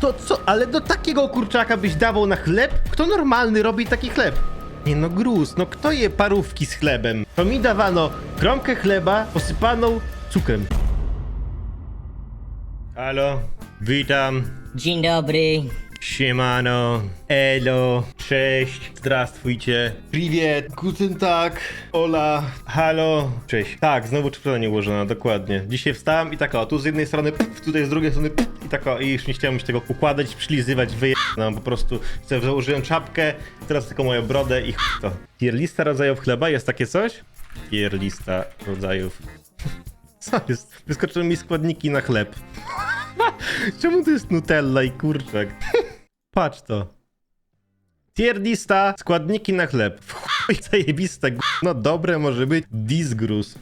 To co? Ale do takiego kurczaka byś dawał na chleb? Kto normalny robi taki chleb? Nie no gruz, no kto je parówki z chlebem? To mi dawano kromkę chleba posypaną cukrem. Halo, witam. Dzień dobry. Siemano, elo, cześć, zdrastwujcie. Priwiet, guten tag, ola, halo, cześć. Tak, znowu czwórka nie ułożona, dokładnie. Dzisiaj wstałem i tak o, tu z jednej strony pff, tutaj z drugiej strony pff, i tak o, i już nie chciałem się tego układać, przylizywać, wyjechać, po prostu sobie założyłem czapkę, teraz tylko moją brodę i ch- to. Tier lista rodzajów chleba, jest takie coś? Tier lista rodzajów. Co jest? Wyskoczyły mi składniki na chleb. Czemu to jest Nutella i kurczak? Patrz to. Tier lista, składniki na chleb. W chuj zajebiste, no dobre może być. Disgrus.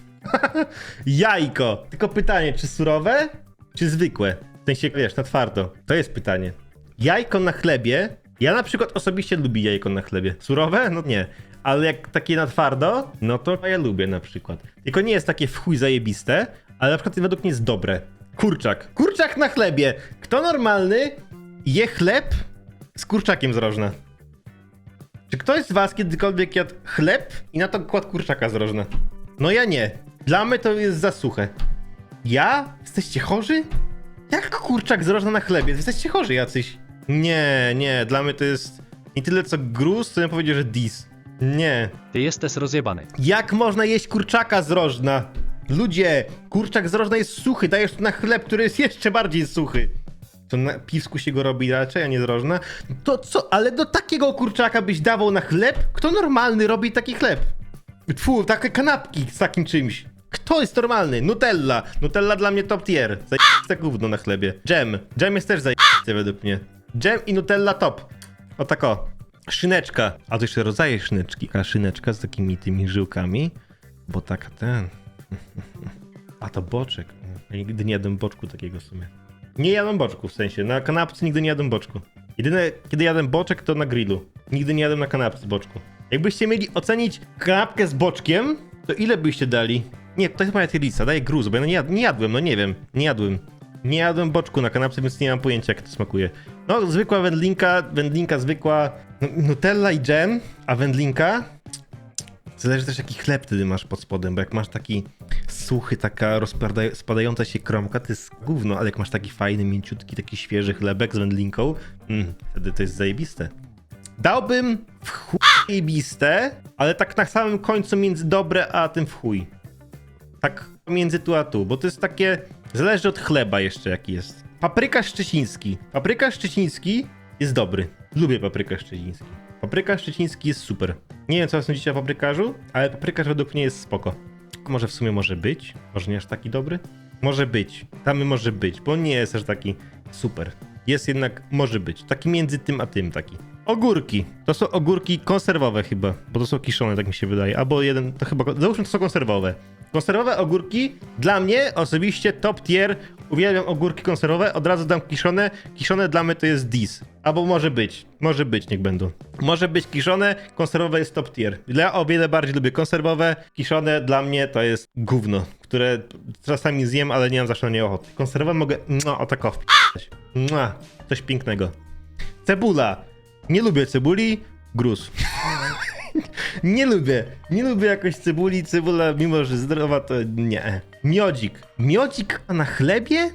Jajko. Tylko pytanie, czy surowe, czy zwykłe? W sensie, wiesz, na twardo. To jest pytanie. Jajko na chlebie. Ja na przykład osobiście lubię jajko na chlebie. Surowe? No nie. Ale jak takie na twardo, no to ja lubię na przykład. Tylko nie jest takie w chuj zajebiste, ale na przykład według mnie jest dobre. Kurczak. Kurczak na chlebie. Kto normalny je chleb z kurczakiem z rożna? Czy ktoś z was kiedykolwiek jadł chleb i na to kładł kurczaka z rożna? No ja nie. Dla mnie to jest za suche. Ja? Jesteście chorzy? Jak kurczak z rożna na chlebie? Jesteście chorzy jacyś. Nie, nie, dla mnie to jest nie tyle co gruz, co bym powiedział, że dis. Nie. Ty jesteś rozjebany. Jak można jeść kurczaka z rożna? Ludzie, kurczak z rożna jest suchy, dajesz to na chleb, który jest jeszcze bardziej suchy. To na piwsku się go robi raczej, a nie z. To co, ale do takiego kurczaka byś dawał na chleb? Kto normalny robi taki chleb? Tfu, takie kanapki z takim czymś. Kto jest normalny? Nutella. Nutella dla mnie top tier. Zajebiste gówno na chlebie. Dżem. Dżem jest też zajebiste według mnie. Dżem i Nutella top. O tak o. Szyneczka. A to jeszcze rodzaje szyneczki. A szyneczka z takimi tymi żyłkami. Bo tak ten. A to boczek. Ja nigdy nie jadłem boczku takiego w sumie. Nie jadłem boczku w sensie. Na kanapce nigdy nie jadłem boczku. Jedyne kiedy jadłem boczek to na grillu. Nigdy nie jadłem na kanapce boczku. Jakbyście mieli ocenić kanapkę z boczkiem, to ile byście dali? Nie, to jest moja tierlica, daję gruz, bo ja no nie, jad nie jadłem, no nie wiem, nie jadłem. Nie jadłem boczku na kanapce, więc nie mam pojęcia jak to smakuje. No, zwykła wędlinka, wędlinka zwykła, Nutella i dżem, a wędlinka Zależy też jaki chleb wtedy masz pod spodem, bo jak masz taki suchy, taka rozpada- spadająca się kromka, to jest gówno, ale jak masz taki fajny, mięciutki, taki świeży chlebek z wędlinką, mm, wtedy to jest zajebiste. Dałbym w chuj zajebiste, ale tak na samym końcu między dobre a tym w chuj. Tak między tu a tu, bo to jest takie, zależy od chleba jeszcze jaki jest. Papryka szczeciński. Papryka szczeciński jest dobry. Lubię papryka szczeciński. Papryka szczeciński jest super. Nie wiem, co sądzicie o paprykarzu, ale paprykarz według mnie jest spoko. Może w sumie może być, może nie aż taki dobry. Może być, tam może być, bo nie jest aż taki super. Jest jednak, może być, taki między tym a tym taki. Ogórki. To są ogórki konserwowe chyba, bo to są kiszone, tak mi się wydaje. Albo jeden, to chyba, załóżmy, to są konserwowe. Konserwowe ogórki, dla mnie osobiście top tier. Uwielbiam ogórki konserwowe, od razu dam kiszone. Kiszone dla mnie to jest dis. Albo może być, może być, niech będą. Może być kiszone, konserwowe jest top tier. Ja o wiele bardziej lubię konserwowe, kiszone dla mnie to jest gówno, które czasami zjem, ale nie mam zawsze na nie ochoty. Konserwowe mogę, no, o tak Coś pięknego. Cebula. Nie lubię cebuli, gruz. nie lubię. Nie lubię jakoś cebuli. Cebula, mimo że zdrowa, to nie. Miodzik. Miodzik na chlebie?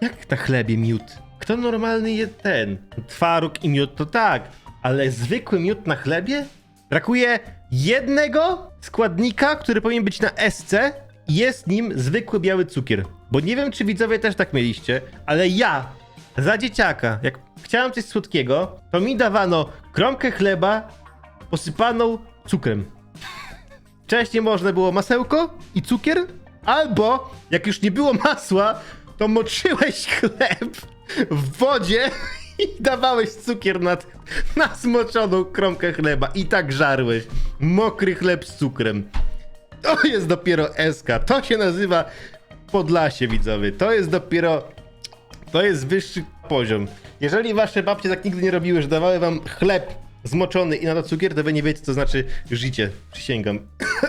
Jak na chlebie miód? Kto normalny je ten? Twaróg i miód to tak, ale zwykły miód na chlebie? Brakuje jednego składnika, który powinien być na SC i jest nim zwykły biały cukier. Bo nie wiem, czy widzowie też tak mieliście, ale ja za dzieciaka, jak chciałem coś słodkiego, to mi dawano kromkę chleba posypaną cukrem. Wcześniej można było masełko i cukier, albo jak już nie było masła, to moczyłeś chleb w wodzie i dawałeś cukier na, smoczoną kromkę chleba i tak żarłeś. Mokry chleb z cukrem. To jest dopiero SK. To się nazywa Podlasie, widzowie. To jest dopiero to jest wyższy poziom. Jeżeli wasze babcie tak nigdy nie robiły, że dawały wam chleb zmoczony i na cukier, to wy nie wiecie, co znaczy życie. Przysięgam.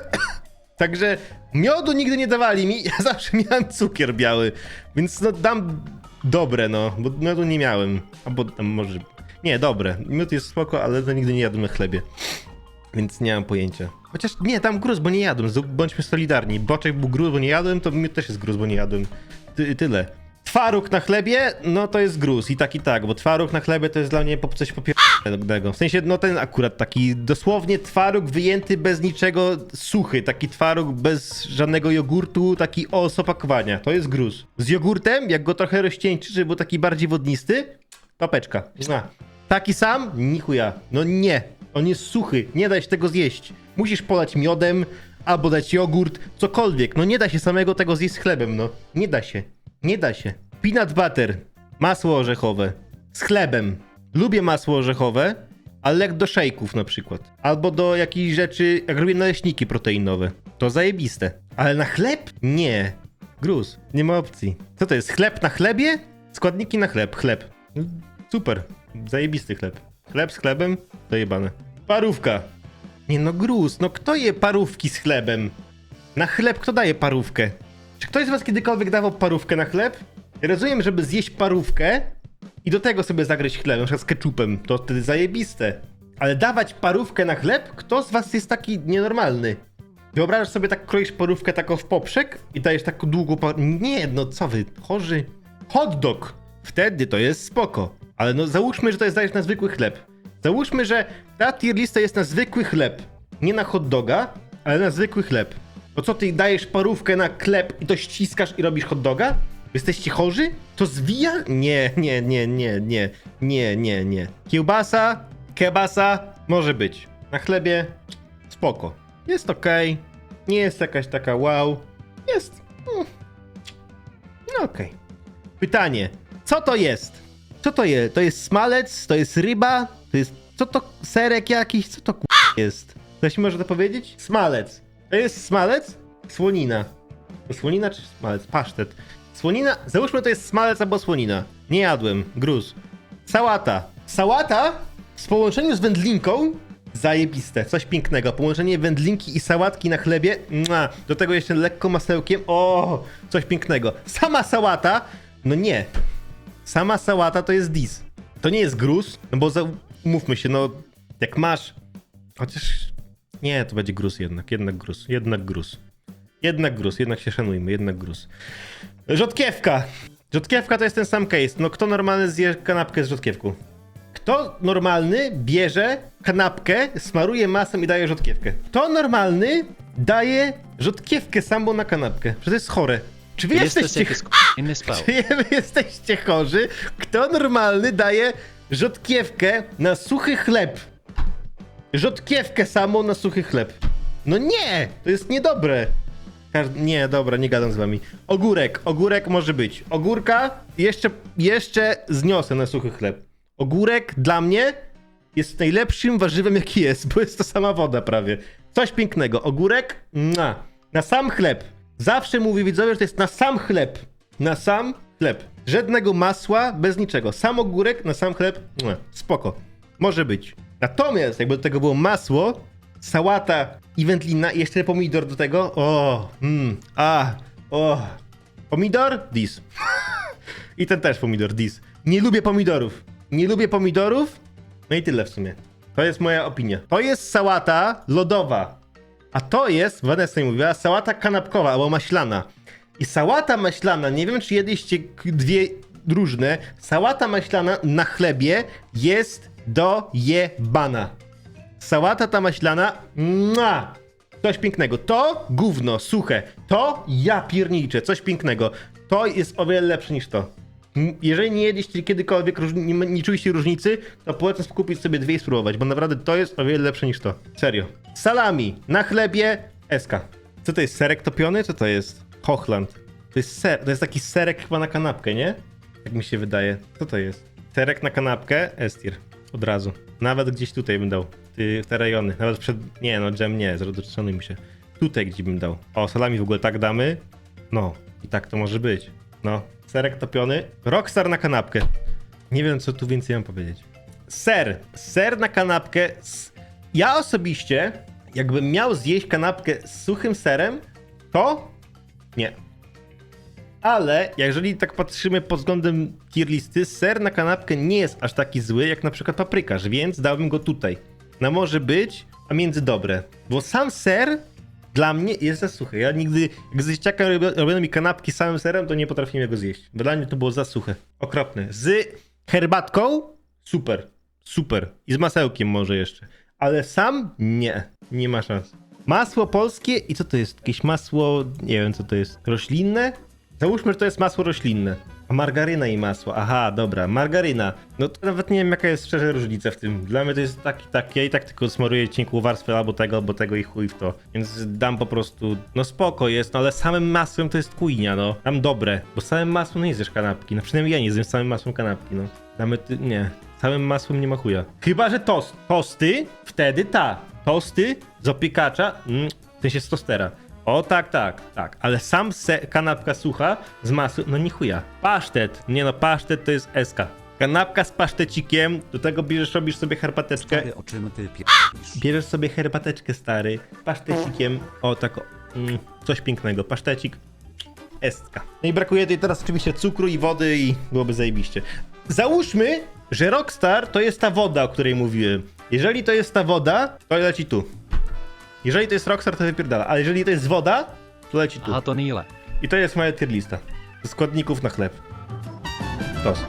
Także miodu nigdy nie dawali mi, ja zawsze miałem cukier biały. Więc no dam dobre, no, bo miodu nie miałem. Albo a może. Nie, dobre. Miód jest spoko, ale to nigdy nie jadłem na chlebie. Więc nie mam pojęcia. Chociaż nie, tam gruz, bo nie jadłem. Bądźmy solidarni. Boczek był gruz, bo nie jadłem, to miód też jest gruz, bo nie jadłem. Ty, tyle. Twaróg na chlebie, no to jest gruz i tak i tak, bo twaróg na chlebie to jest dla mnie coś popiernego. W sensie, no ten akurat taki dosłownie twaróg wyjęty bez niczego, suchy, taki twaróg bez żadnego jogurtu, taki os opakowania. To jest gruz. Z jogurtem, jak go trochę rozcieńczysz, żeby był taki bardziej wodnisty, topeczka. Zna. Taki sam? Nichuja. No nie. On jest suchy, nie da się tego zjeść. Musisz polać miodem, albo dać jogurt, cokolwiek. No nie da się samego tego zjeść z chlebem, no. Nie da się. Nie da się. Peanut butter, masło orzechowe, z chlebem. Lubię masło orzechowe, ale jak do szejków na przykład. Albo do jakichś rzeczy, jak robię naleśniki proteinowe. To zajebiste. Ale na chleb? Nie. Gruz. Nie ma opcji. Co to jest? Chleb na chlebie? Składniki na chleb. Chleb. Super. Zajebisty chleb. Chleb z chlebem? Dojebane. Parówka. Nie no, gruz. No kto je parówki z chlebem? Na chleb kto daje parówkę? Czy ktoś z was kiedykolwiek dawał parówkę na chleb? Rozumiem, żeby zjeść parówkę i do tego sobie zagryźć chleb, na przykład z ketchupem. To wtedy zajebiste. Ale dawać parówkę na chleb? Kto z was jest taki nienormalny? Wyobrażasz sobie tak kroisz parówkę taką w poprzek i dajesz taką długą par... Nie, no co wy, chorzy. Hot dog. Wtedy to jest spoko. Ale no załóżmy, że to jest dajesz na zwykły chleb. Załóżmy, że ta tier lista jest na zwykły chleb. Nie na hot doga, ale na zwykły chleb. To co, ty dajesz parówkę na chleb i to ściskasz i robisz hot doga? Jesteście chorzy? To zwija? Nie, nie, nie, nie, nie, nie, nie, nie. Kiełbasa, kebasa, może być. Na chlebie, spoko. Jest okej. Nie jest jakaś taka wow. Jest. mm, No okej. Pytanie. Co to jest? Co to jest? To jest smalec? To jest ryba? To jest... Co to? Serek jakiś? Co to ku... jest? Ktoś mi może to powiedzieć? Smalec. To jest smalec? Słonina. Słonina czy smalec? Pasztet. Słonina... Załóżmy to jest smalec albo słonina. Nie jadłem. Gruz. Sałata. Sałata w połączeniu z wędlinką zajebiste. Coś pięknego. Połączenie wędlinki i sałatki na chlebie. Mua. Do tego jeszcze lekko masełkiem. O, coś pięknego. Sama sałata. No nie. Sama sałata to jest dis. To nie jest gruz, no bo za, się, no jak masz. Chociaż. Nie, to będzie gruz jednak. Jednak gruz. Jednak gruz. Jednak gruz, jednak się szanujmy, jednak gruz. Rzodkiewka. Rzodkiewka to jest ten sam case. No kto normalny zje kanapkę z rzodkiewką? Kto normalny bierze kanapkę, smaruje masą i daje rzodkiewkę? Kto normalny daje rzodkiewkę samą na kanapkę? Przecież to jest chore. Czy wy Jest jesteście... inny spał. Czy wy jesteście chorzy? Kto normalny daje rzodkiewkę na suchy chleb? Rzodkiewkę samą na suchy chleb. No nie! To jest niedobre. Nie, dobra, nie gadam z wami. Ogórek, ogórek może być. Ogórka jeszcze, jeszcze zniosę na suchy chleb. Ogórek dla mnie jest najlepszym warzywem jaki jest, bo jest to sama woda prawie. Coś pięknego. Ogórek mua. na sam chleb. Zawsze mówię widzowie, że to jest na sam chleb. Na sam chleb. Żadnego masła, bez niczego. Sam ogórek na sam chleb. mua. Spoko. Może być. Natomiast jakby do tego było masło, sałata i wędlina i jeszcze pomidor do tego. O, mm, a, o. Pomidor? Dis. I ten też pomidor, dis. Nie lubię pomidorów. Nie lubię pomidorów. No i tyle w sumie. To jest moja opinia. To jest sałata lodowa. A to jest, Vanessa mi mówiła, sałata kanapkowa albo maślana. I sałata maślana, nie wiem czy jedliście dwie różne, sałata maślana na chlebie jest do jebana. Sałata ta maślana, mua, coś pięknego. To gówno, suche. To ja pierniczę, coś pięknego. To jest o wiele lepsze niż to. Jeżeli nie jedliście kiedykolwiek, nie, nie czuliście różnicy, to polecam kupić sobie dwie i spróbować, bo naprawdę to jest o wiele lepsze niż to. Serio. Salami na chlebie, eska. Co to jest, serek topiony? Co to jest? Hochland. To jest ser, to jest taki serek chyba na kanapkę, nie? Jak mi się wydaje. Co to jest? Serek na kanapkę, estir. Od razu. Nawet gdzieś tutaj bym dał. Ty, w te rejony. Nawet przed... Nie no, dżem nie, zrodoczonuj mi się. Tutaj gdzie bym dał. O, salami w ogóle tak damy. No. I tak to może być. No. Serek topiony. Rockstar na kanapkę. Nie wiem, co tu więcej mam powiedzieć. Ser. Ser na kanapkę. S- Ja osobiście, jakbym miał zjeść kanapkę z suchym serem, to nie. Ale jeżeli tak patrzymy pod względem tier listy, ser na kanapkę nie jest aż taki zły jak na przykład paprykarz, więc dałbym go tutaj. No może być, a między dobre. Bo sam ser dla mnie jest za suchy. Ja nigdy, jak z dzieciaka robi- robiono mi kanapki samym serem, to nie potrafiłem go zjeść. Bo dla mnie to było za suche. Okropne. Z herbatką? Super. Super. I z masełkiem może jeszcze. Ale sam? Nie. Nie ma szans. Masło polskie i co to jest? Jakieś masło, nie wiem co to jest. Roślinne? Załóżmy, że to jest masło roślinne. A margaryna i masło. Aha, dobra, margaryna. No to nawet nie wiem, jaka jest szczerze różnica w tym. Dla mnie to jest tak, tak, ja i tak tylko smaruję cienką warstwę albo tego, albo tego i chuj w to. Więc dam po prostu, no spoko jest, no ale samym masłem to jest kujnia, no. Dam dobre, bo samym masłem nie zjesz kanapki. No przynajmniej ja nie zjem samym masłem kanapki, no. Damy, ty, nie. Samym masłem nie ma chuja. Chyba, że tost. Tosty, wtedy ta. Tosty z opiekacza, mm, w sensie z tostera. O tak, tak, tak. Ale sam se kanapka sucha z masłem, no nie chuja. Pasztet. Nie no, pasztet to jest SK. Kanapka z pasztecikiem, do tego bierzesz, robisz sobie herbateczkę. Stary, o czym ty pierdolisz? Bierzesz sobie herbateczkę, stary, pasztecikiem. O, tak, o, mm, coś pięknego. Pasztecik, estka. No i brakuje tej teraz oczywiście cukru i wody i byłoby zajebiście. Załóżmy, że Rockstar to jest ta woda, o której mówiłem. Jeżeli to jest ta woda, to leci tu. Jeżeli to jest Rockstar, to wypierdala. Ale jeżeli to jest woda, to leci tu. A to nie ile. I to jest moja tier lista. Składników na chleb. Tos.